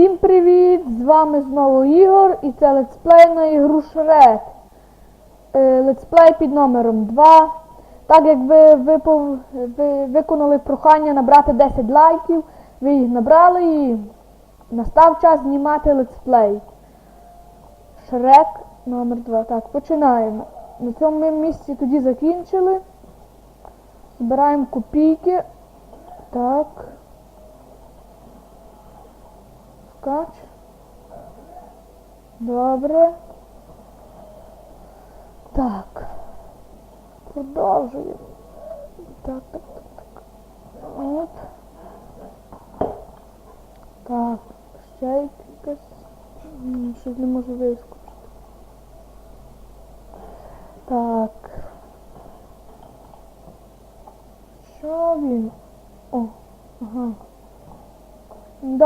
Всім привіт! З вами знову Ігор і це летсплей на ігру Шрек. Е, Летсплей під номером 2. Так як ви, випов- ви виконали прохання набрати 10 лайків, ви їх набрали і настав час знімати летсплей. Шрек номер 2. Так, починаємо. На цьому місці тоді закінчили. Збираємо копійки. Так. Скач. Добре. Так. Продовжуємо. Так, так, так, так. От. Так, ще якась. Щось не можу вискочити. Так. Що він? О, ага.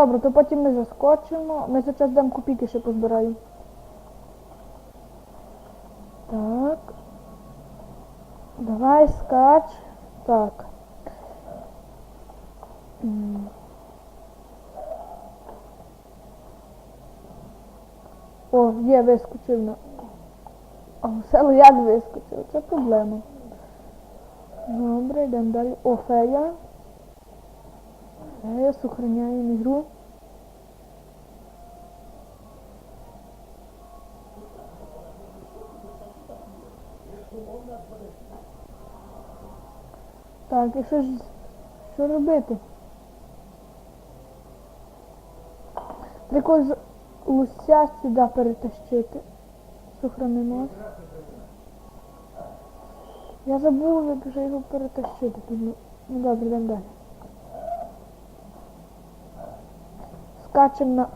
Добре, то потім ми заскочимо. Ми зараз дам копійки ще позбираємо. Так. Давай скач. Так. О, є, вискочив на. О, село як вискочив, це проблема. Добре, йдемо далі. О, фея. Фея, сохраняємо ігру. Так, і що ж що робити? Якогось луся сюди перетащити. Сохранимо. Я забув, як вже його перетащити. Ну, добре, йдемо далі. Скачемо на.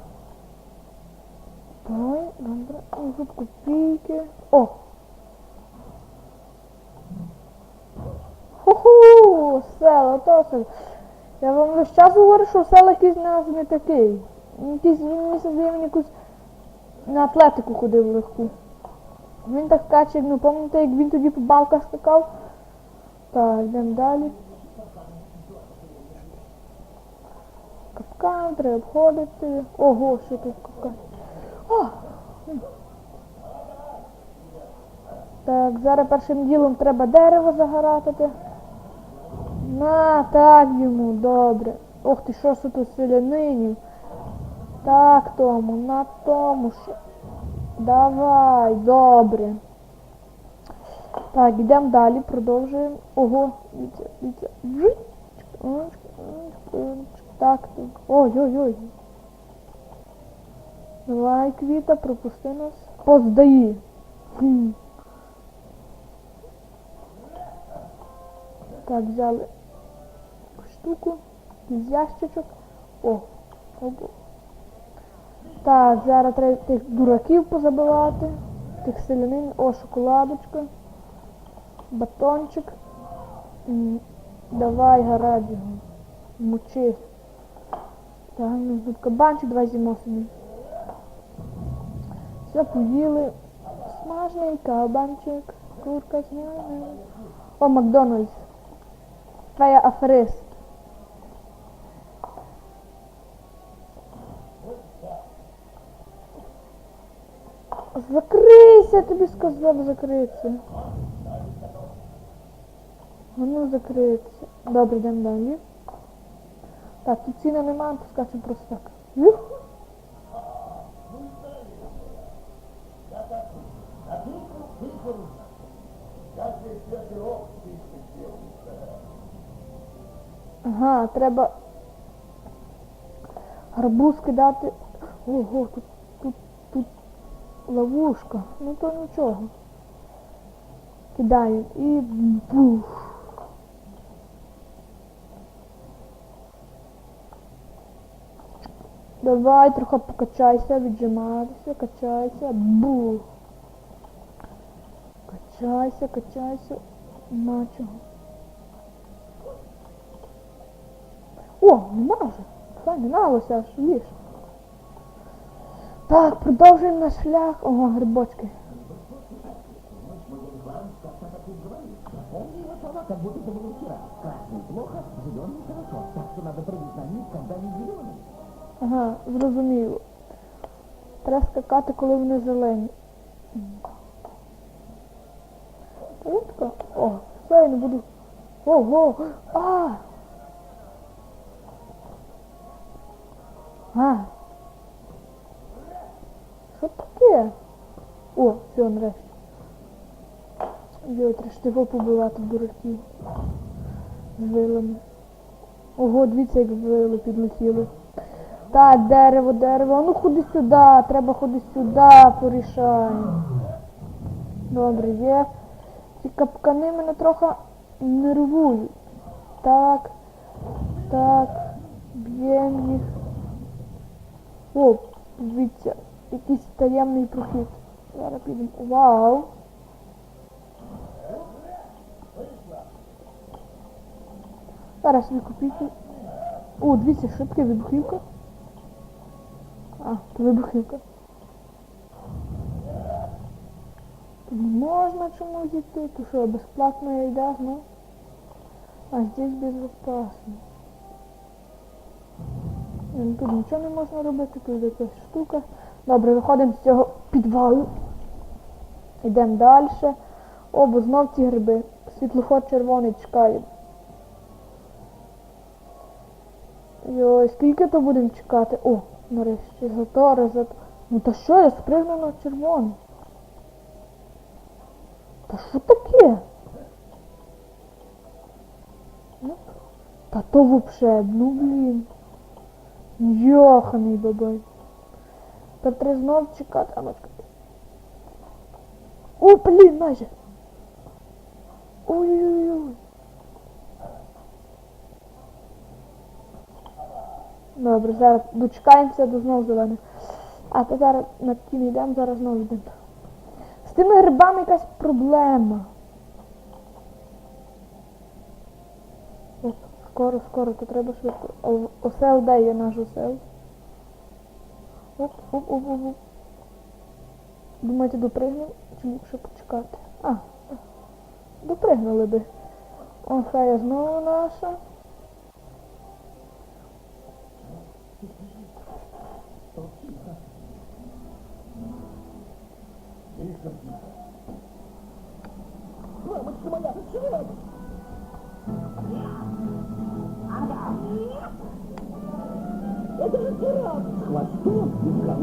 Той, добре. Тут копійки. О! Ху-ху! То. Я вам весь час говорю, що село якийсь нас не такий. Якийсь він мені здає мені якусь на атлетику ходив легку. Він так скаче, ну пам'ятаєте, як він тоді по балках скакав? Так, йдемо далі. Капкан, треба обходити. Ого, що тут капкан. Так, зараз першим ділом треба дерево загоратити. На, так йому, добре. Ох ти, що ж тут селянинів. Так, тому, на тому що. Давай, добре. Так, йдемо далі, продовжуємо. Ого, дивіться, дивіться. Так, так. Ой-ой-ой. Давай, квіта, пропусти нас. Поздаї. Так, взяли штуку, ящичок. О, обо. Так, зараз треба тих дураків позабивати, тих селянин, о, шоколадочка, батончик. Давай, гараж його. Мочи. Так, ну тут кабанчик, давай з'їмо собі. Все, поїли. Смажний кабанчик, курка зняна. О, Макдональдс. Твоя аферист. Закрийся, тобі сказав закритися. А ну закритися. Добре, йдемо далі. Так, тут ціни немає, поскачемо просто так. Ага, треба гарбуз кидати. Ого, тут ловушка. Ну то нічого. Кидаємо і бух. Давай трохи покачайся, віджимайся, качайся, бух. Качайся, качайся. На чого. О, нема вже. Файно, на лося аж їж. Так, продовжуємо наш шлях. Ого, грибочки. Помни его слова, как будто это было вчера. Красный плохо, зеленый хорошо. Так что надо прыгать на них, когда они зеленые. Ага, зрозуміло. Треба скакати, коли вони зелені. Рідко? О, все, я не буду. Ого! А! А! Нарешті. Йой, треба побивати дураків. З вилами. Ого, дивіться, як вили підлетіли. Так, дерево, дерево. А Ну ходи сюди, треба ходи сюди, порішаємо. Добре, є. Ці капкани мене трохи нервують. Так, так, б'ємо їх. О, дивіться, якийсь таємний прохід. Зараз підемо. Вау! Зараз викупити. О, дивіться, що таке вибухівка? А, то вибухівка. Тут можна чомусь йти, то що, безплатно йдеш, ну? А здесь безопасно. Тут нічого не можна робити, тут якась штука. Добре, виходимо з цього підвалу. Йдемо далі. О, бо знов ці гриби. Світлоход червоний чекає. Йой, скільки то будемо чекати? О, нарешті затори, зат... Ну та що, я спригну на червоний. Та що таке? Ну, та то вообще, ну блін. Йоханий бабай. Та треба знов чекати, а ну. О, блін, майже. Ой-ой-ой. Добре, зараз дочекаємося до знову зелених. А то зараз на ті йдемо, зараз знову йдемо. З тими грибами якась проблема. Скоро, скоро, то треба швидко. Осел де є наш осел? Оп, оп, оп, оп, оп. Думаєте, допригнув? Чи лучше почекати? А, допригнули би. О, хай знову наша.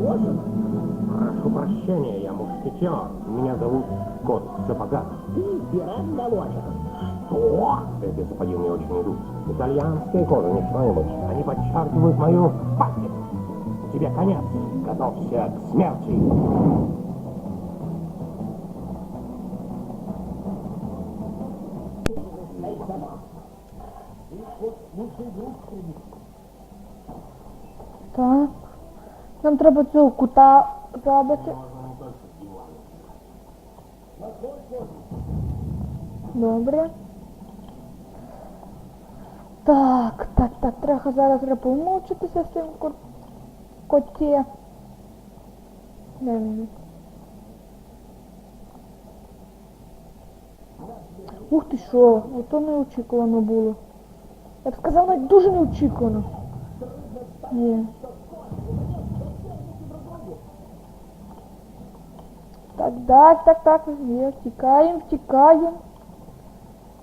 Галошем? Прошу прощения, я мушкетер. Меня зовут Кот в сапогах. Ты пират галошек. Что? Эти сапоги мне очень идут. Итальянская кожа, не что-нибудь. Они подчеркивают мою память. Тебе конец. Готовься к смерти. Так. Нам треба цього кута робити. Добре. Так, так, так, треба зараз помучитися з цим ко- коті. Де він? Ух ти що, ото неочікувано було. Я б сказав, навіть дуже неочікувано. Є. Так, так, так, так, є, втікаємо, втікаємо.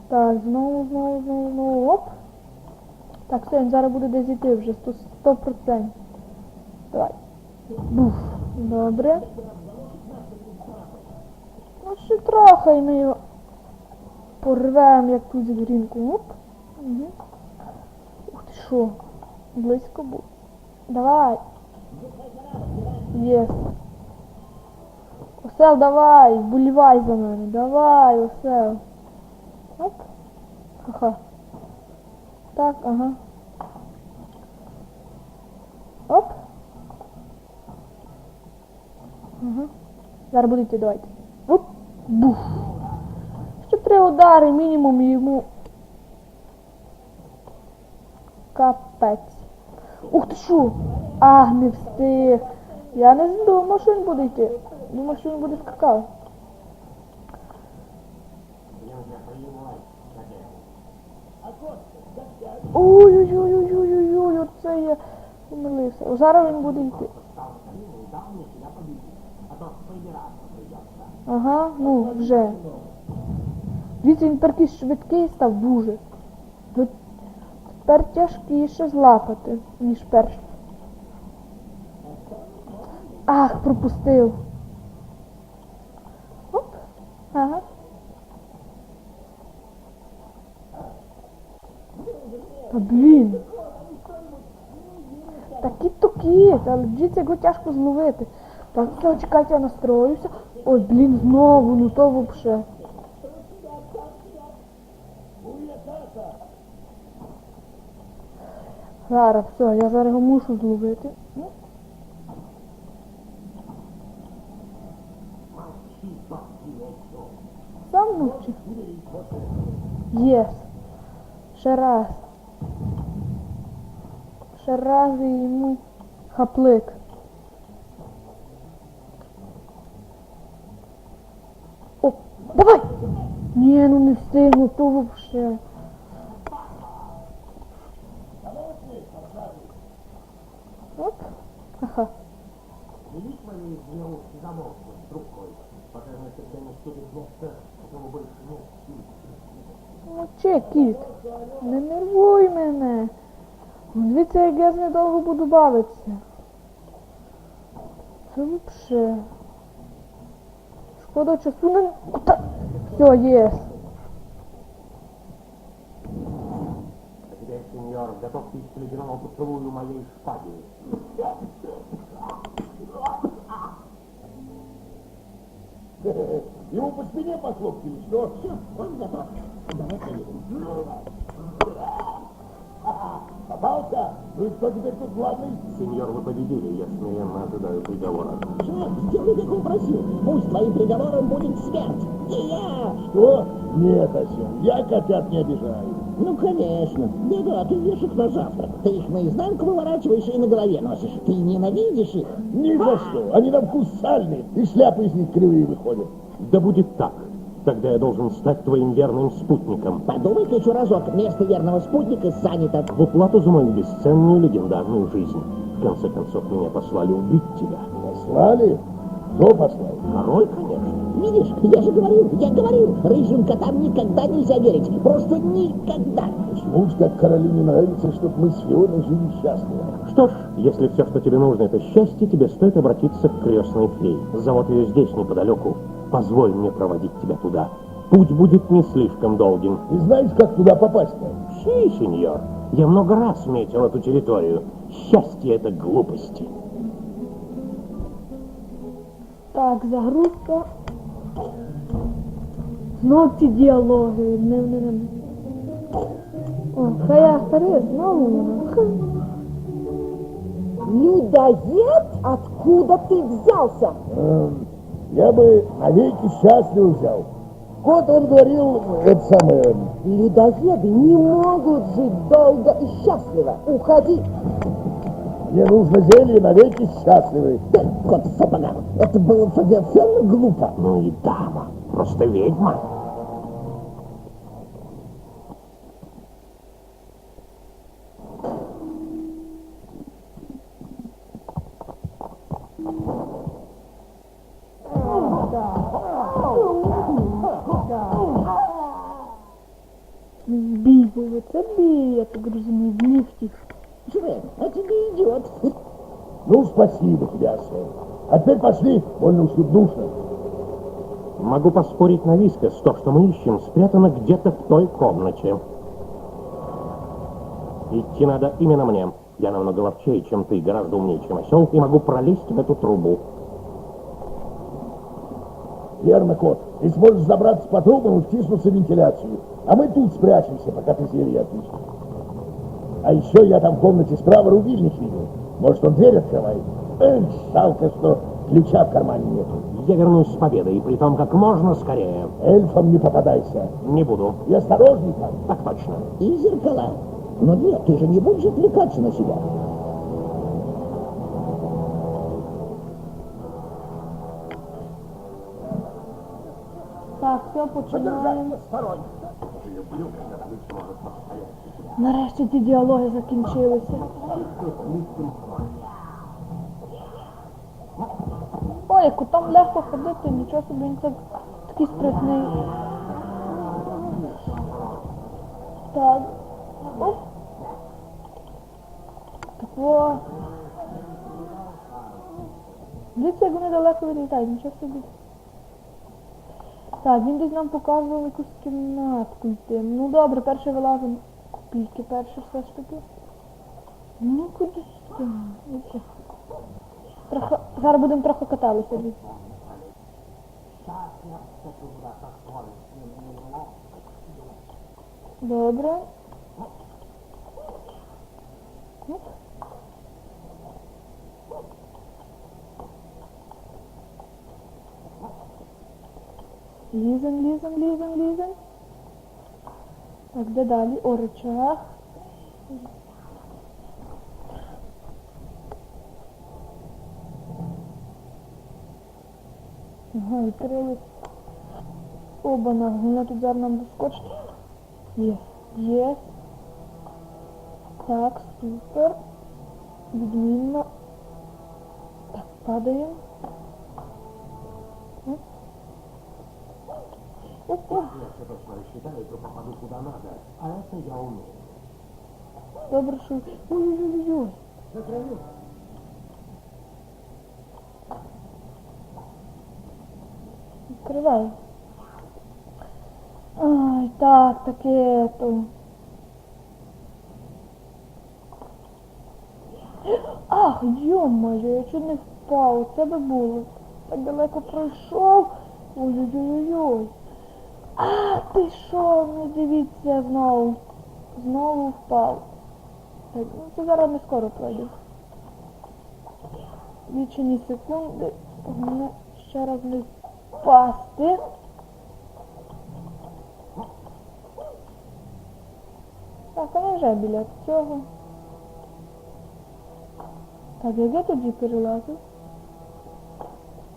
Так, знову, знову, знову, знову, оп. Так, все, він зараз буде десь йти вже, 100%. 100%. Давай. Буф. Добре. Ну, ще трохи ми його порвемо, як ту зігрінку. Оп. Угу. Ух ти що, близько був. Давай. Єс. Осел, давай, вболівай за мене. Давай, осел. Оп. Ха-ха. Так, ага. Оп. Ага. Зараз буде йти, давайте. Оп. Бух. Ще три удари мінімум йому. Капець. Ух ти що? А, не встиг. Я не думав, що він буде йти. Думав, що він буде скакав. Ой-ой-ой-ой-ой-ой, оце я Помилився. Зараз він буде йти. Ага, ну вже. Дивіться, він такий швидкий став дуже. Тепер тяжкіше злапати, ніж перший. Ах, пропустив. Оп. Ага. Та блін. Такі кіт, але дивіться, його тяжко зловити. Так, все, чекайте, я настроюся. Ой, блін, знову, ну то вообще. Зараз, все, я зараз його мушу зловити. Мовчи. Єс. Ще раз. Ще раз і йому хаплик. О, давай! Ні, ну не встигну, то вообще. Оп. Ага. Велик моей сделал замок с Мовчи, кіт. Не нервуй мене. Дивіться, як я з недовго буду бавитися. Це вообще. Шкода часу не... Та... Все, теперь, сеньор, готовьтесь к ледяному поцелую моей шпаги. Ему по спине похлопали, что? Все, он готов. Давай поедем. Попался? Ну и кто теперь тут главный? Сеньор, вы победили, я смиренно ожидаю приговора. Шеф, сделай, как он просил. Пусть твоим приговором будет смерть. И я. Что? Нет, Осел, я котят не обижаю. Ну, конечно. Бега, ты ешь их на завтрак. Ты их наизнанку выворачиваешь и на голове носишь. Ты ненавидишь их. Ни за что. Они на вкус сальные, и шляпы из них кривые выходят. Да будет так. Тогда я должен стать твоим верным спутником. Подумай-ка еще разок. Место верного спутника занято. В уплату за мою бесценную легендарную жизнь. В конце концов, меня послали убить тебя. Послали? Кто послал? Король, конечно. Видишь, я же говорил, я говорил, рыжим котам никогда нельзя верить. Просто никогда. Почему ж так Каролине нравится, чтобы мы с Фионой жили счастливо? Что ж, если все, что тебе нужно, это счастье, тебе стоит обратиться к крестной фее. Зовут ее здесь, неподалеку. Позволь мне проводить тебя туда. Путь будет не слишком долгим. И знаешь, как туда попасть-то? Си, сеньор. Я много раз метил эту территорию. Счастье — это глупости. Так, загрузка. Знов ці діалоги. Не, не, не. О, хай старий, знову вона. Людоед? Откуда ты взялся? Я бы навеки счастлив взял. Кот, он говорил, это самое, Людоеды не могут жить долго и счастливо. Уходи. мне нужно зелье навеки счастливый. Ты, кот в сапогах, это было совершенно глупо. Ну и дама. Просто ведьма. Шрек, а тебе идет. Ну, спасибо тебе, Осел. А теперь пошли, больно уж тут душно. Могу поспорить на вискос, то, что мы ищем, спрятано где-то в той комнате. Идти надо именно мне. Я намного ловчее, чем ты, гораздо умнее, чем осел, и могу пролезть в эту трубу. Верно, кот. Ты сможешь забраться по трубам и втиснуться в вентиляцию. А мы тут спрячемся, пока ты зелье отпишешь. А еще я там в комнате справа рубильник видел. Может, он дверь открывает? Эх, жалко, что ключа в кармане нету. Я вернусь с победой, и при том как можно скорее. Эльфам не попадайся. Не буду. И осторожней там. Так точно. И зеркала. Но нет, ты же не будешь отвлекаться на себя. Так, все, починаємо. Подержать посторонних. Нарешті ті діалоги закінчилися. Ой, як там легко ходити, нічого собі він так такий спритний. Так. Так о. Дивіться, як вони далеко відлітають, нічого собі. Так, він десь нам показував якусь кімнатку йти. Ну добре, перше вилазимо. Копійки перше все ж таки. Ну куди сюди? Дивіться. Трохи, зараз будемо трохи каталися. Добре. Оп. Лізем, лізем, лізем, лізем. Так, де далі? О, рычаг. Ага, відкрили. Оба-на, вона тут зараз нам доскочить. Є. Є. Так, супер. Відмінно. Так, падаємо. Все точно рассчитаю, то попаду куда надо. А это я умею. Добре, що... Ой-ой-ой-ой. Відкривай. Ай, так, таке то. Ах, йо-моє, я чуть не впав, це би було. Так далеко пройшов. Ой-ой-ой-ой. А, ти що, ну дивіться знову. Знову впав. Так, ну це зараз не скоро пройде. Лічені секунди. Головне ще раз не впасти. Так, ми вже біля цього. Так, як я тоді перелазив?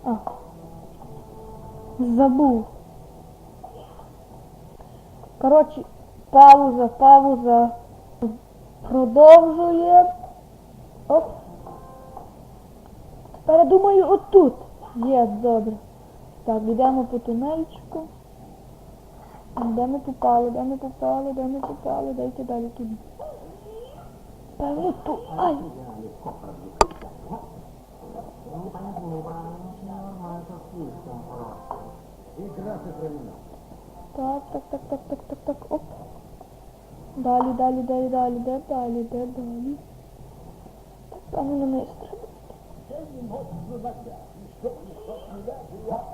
А. Забув. Коротше, пауза, пауза. Продовжує. Оп. Тепер думаю отут. Є, добре. Так, йдемо по тунельчику. Де ми попали, де ми попали, де ми попали, дайте далі туди. Певно тут. Ай! Так, так, так, так, так, так, так, оп. Далі, далі, далі, далі, де далі, де далі. Так, певно на неї треба.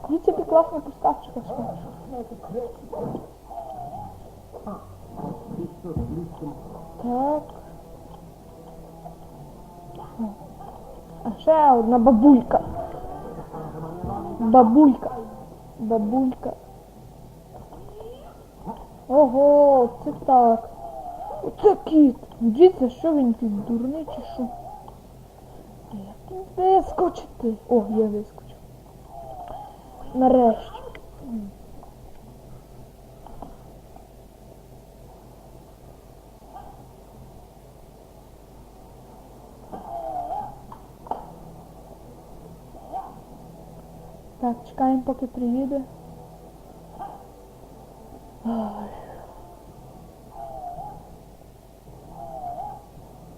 Дивіться, яка класна поставчика скажу. Так. А ще одна бабулька. Бабулька. Бабулька. Ого, це так. Оце кіт. Дивіться, що він тут дурний чи що? Вискочити? О, я вискочив. Нарешті. Так, чекаємо, поки приїде. Ай.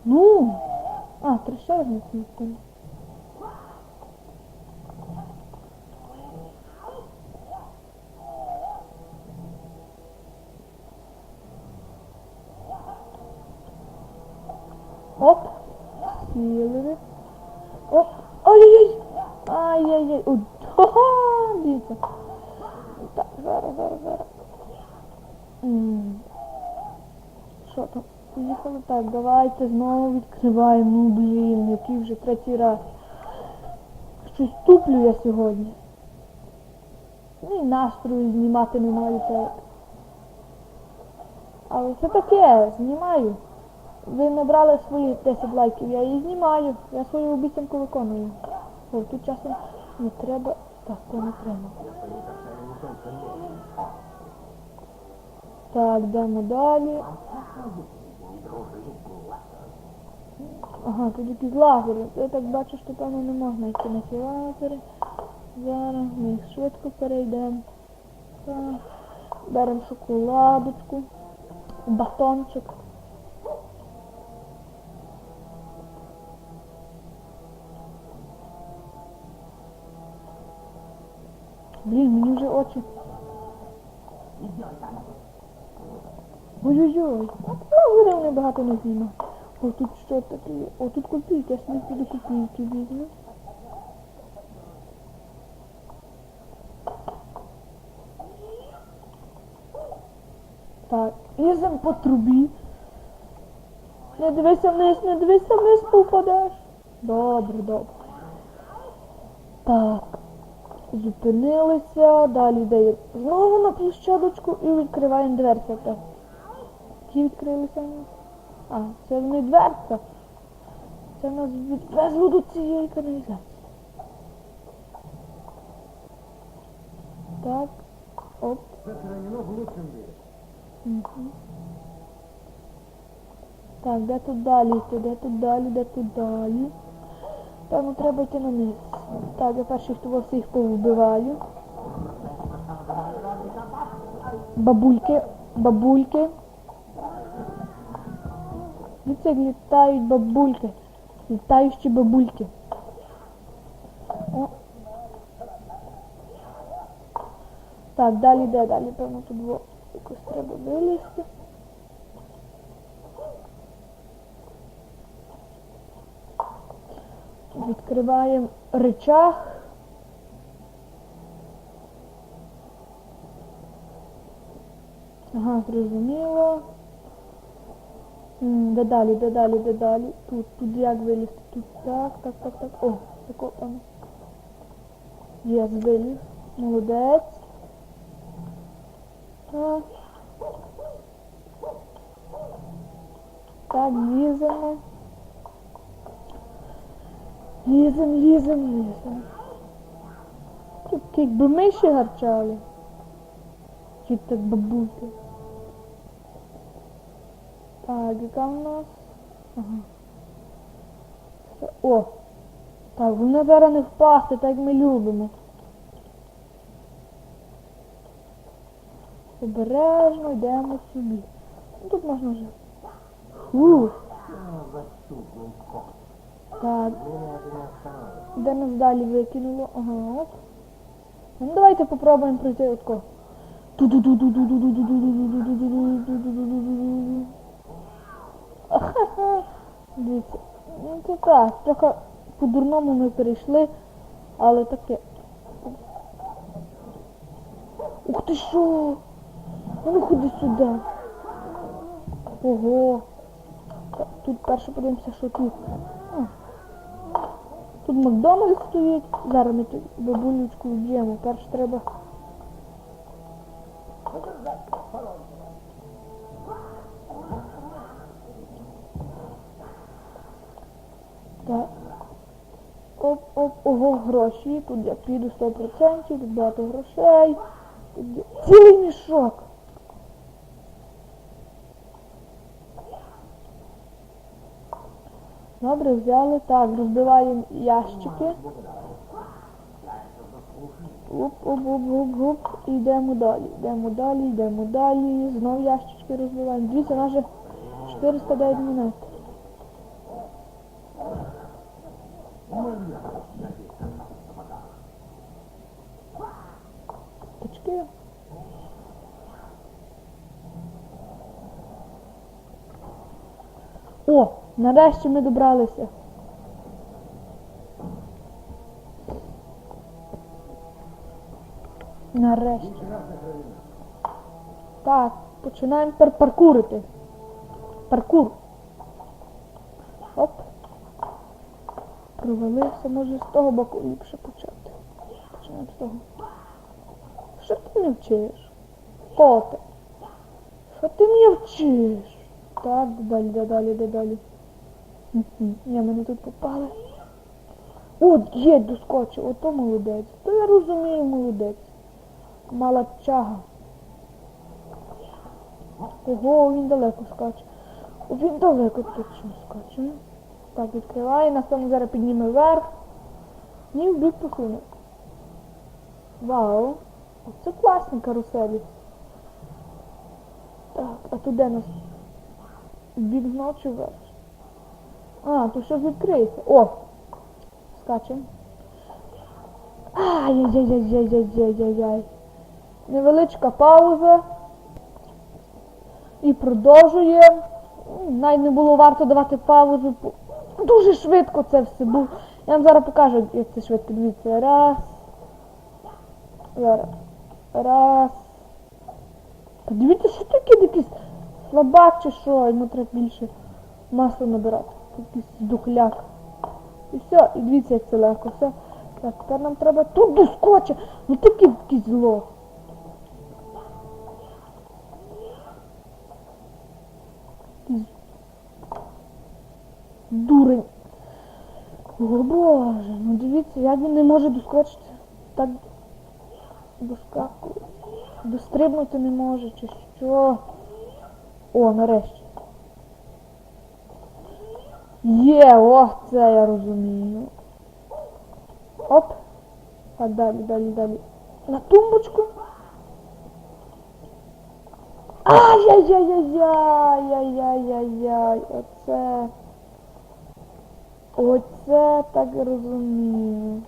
Ну, а, три ще раз не цілком. Оп, сіли. Оп, ой-ой-ой, ай-яй-яй, о, ха-ха, дивіться. Так, зараз, зараз, зараз. М. Що там? Поїхали так, давайте знову відкриваємо. Ну блін, який вже третій раз. Щось туплю я сьогодні. Ну і настрою знімати не маю так. Але це таке, знімаю. Ви набрали свої 10 лайків, я її знімаю. Я свою обіцянку виконую. О, тут часом не треба. Так, то не треба. Так, йдемо далі. Ага, тут якісь лазери. Я так бачу, що певно не можна йти на ці лазери. Зараз ми їх швидко перейдемо. Так. Беремо шоколадочку, батончик. Блін, мені вже очі. Ой-ой-ой. Ну, видав, небагато не знімав. О, тут що таке? О, тут копійки, я собі піду копійки візьму. Так, їздимо по трубі. Не дивися вниз, не дивися вниз, попадеш. Добре, добре. Так. Зупинилися, далі йде знову на площадочку і відкриваємо дверця. Які відкрилися? А, це не дверця. Це нас відвезло до цієї каналізації. Так. Оп. Мгм. Так, де тут далі? Де тут далі, де тут далі? Певно, треба йти на низ. Так, я перший, хто вас їх повбиваю. Бабульки, бабульки. Як літають бабульки. Літаючі бабульки. О. Так, далі де, далі, певно, тут во- якось треба вилізти. Відкриваємо речах. Ага, зрозуміло. М, Де далі, де далі. Тут, тут як вилізти? Тут так, так, так, так. О, закопано. Є, виліз. Молодець. Так. Так, ліземо. Лізем, лізем, лізем. Тут якби миші гарчали. Чи так бабульки. Так, яка в нас? Ага. О! Так, вона зараз не впасти, так як ми любимо. Обережно йдемо собі. Ну, тут можна вже. Фух. Так. Де нас далі викинуло? Ага, от. Ну давайте попробуємо пройти отко. Ахаха. Дивіться. Ну це так, трохи по-дурному ми перейшли, але таке. Ух ти що? Ну ходи сюди. Ого. Тут перше подивимося, що тут. Тут Макдональдс стоїть. Зараз ми тут бабулючку вб'ємо. Перше треба. Так. Оп, оп, ого, гроші. Тут я піду 100%, тут багато грошей. Тут є цілий мішок. Добре, взяли. Так, розбиваємо ящики. Оп, оп, оп, оп, оп. І йдемо далі. Йдемо далі, йдемо далі. Знов ящички розбиваємо. Дивіться, вже 409 монет. Точки. О, нарешті ми добралися. Нарешті. Так, починаємо тепер паркурити. Паркур. Оп. Провалився, може з того боку ліпше почати. Починаємо з того. Що ти не вчиш? Коте. Що ти мені вчиш? Так, далі, де далі, Ні, мене тут попали. От, є, доскочив, ото молодець. То я розумію, молодець. Мала чага. Ого, він далеко скаче. Він далеко точно скаче. ну. Так, відкриває, нас там зараз підніме вверх. Ні, в бік. Вау. Це класні каруселі. Так, а тут де нас? Бік знов вверх? А, тут щось відкриється. О! Скачемо. Ай-яй-яй-яй-яй-яй-яй-яй. Невеличка пауза. І продовжуємо. М, Навіть не було варто давати паузу. Дуже швидко це все було. Я вам зараз покажу, як це швидко. Дивіться. Раз. Зараз. Раз. Та дивіться, що таке якийсь слабак чи що, йому треба більше масла набирати. Якийсь духляк. І все, і дивіться, це легко. Все. Так, тепер нам треба тут доскоче. Ну таке зло. Дурень. О боже, ну дивіться, як він не може доскочити. Так доскакує. Дострибнути не може, чи що. О, нарешті. Є, о, це я розумію. Оп. Так, далі, далі, далі. На тумбочку. Ай-яй-яй-яй-яй-яй-яй-яй. Оце. Оце так розумію.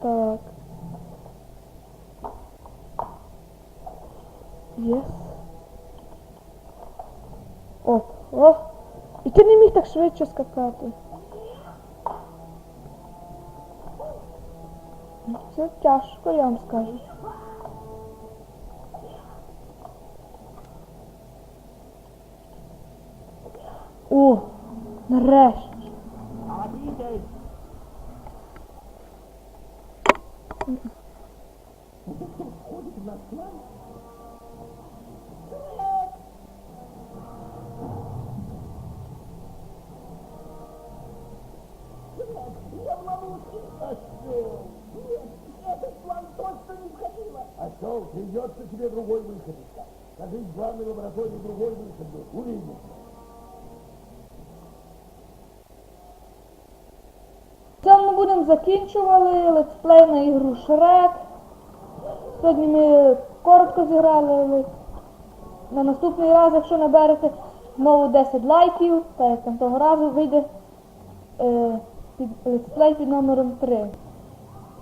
Так. Єс. Оп, О. І ти не міг так швидше скакати. Ну, Це тяжко, я вам скажу. О, нарешті. Обитель! Осел, придется тебе другой выход искать. Скажи, в главной лаборатории другой выход был. Увидимся. Це ми будемо закінчували летсплей на ігру Шрек. Сьогодні ми коротко зіграли. але На наступний раз, якщо наберете знову 10 лайків, так як там того разу вийде е, під, летсплей під номером 3.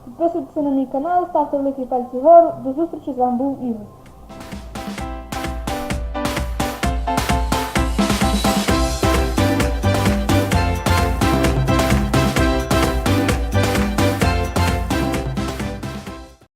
Підписуйтесь на мій канал, ставте великі пальці вгору. До зустрічі, з вами був Ігор.